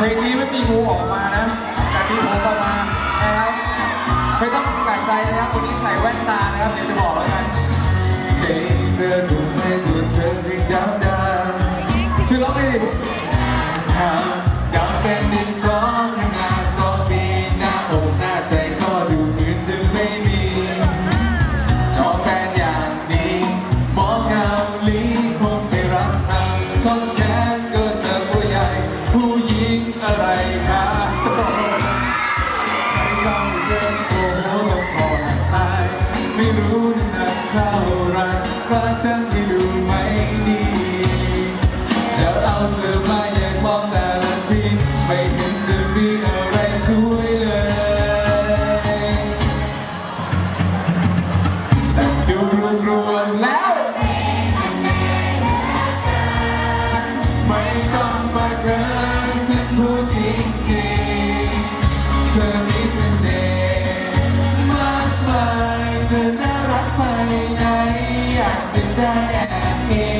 เพลงนี้ไม่มีงูออกมานะ แต่มีผมออกมานะครับไม่ต้องแปลกใจนะครับวันนี้ใส่แว่นตานะครับเดี๋ยวจะบอกแล้วกันเฮ้ยเธอถูกให้ตัวเธอที่ดำดำช่วยร้องหน่อยดิยังเป็นดินสอทำงาสองปีหน้าอกหน้าใจก็ดูเหมือนจะไม่มีชอบแฟนอย่างนี้มองเงาลีคงไม่รับทางทน ไม่รู้นานเท่าไรเพราะฉัน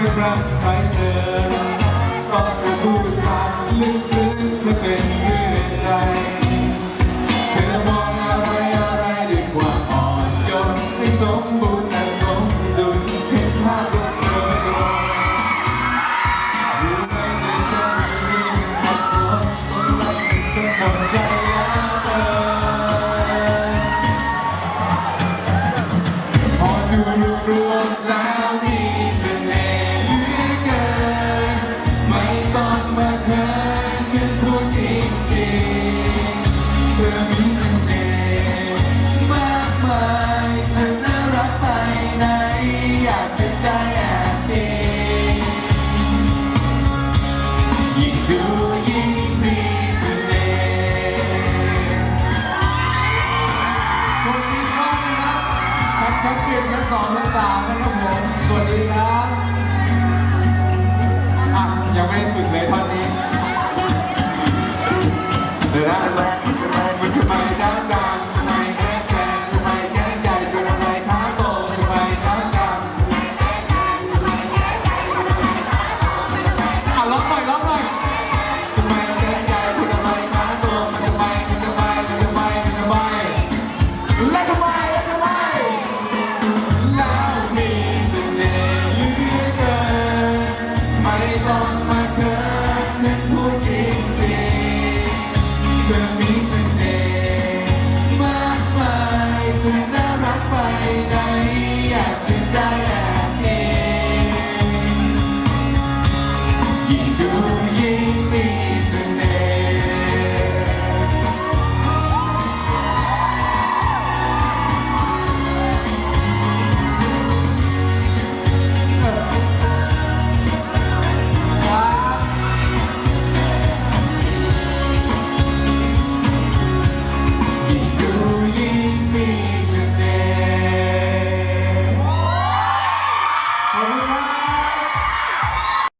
ไม่รักใครเธอก็เธอพูดทาลึกซึ้งเธอเป็นเพื่อนใจ ชั้นเจ็ดชั้งสองชั้นสามนะครับผมสวัสดีครับอะยังไม่ได้ฝึกเลยท่อนนี้เดี๋ยวนะ ต้องมาเกิฉันพูดจริงจริงเธมีสน่ห์มากมายเธอน่ารักไปไหนอยากจะได้แยิ่งดู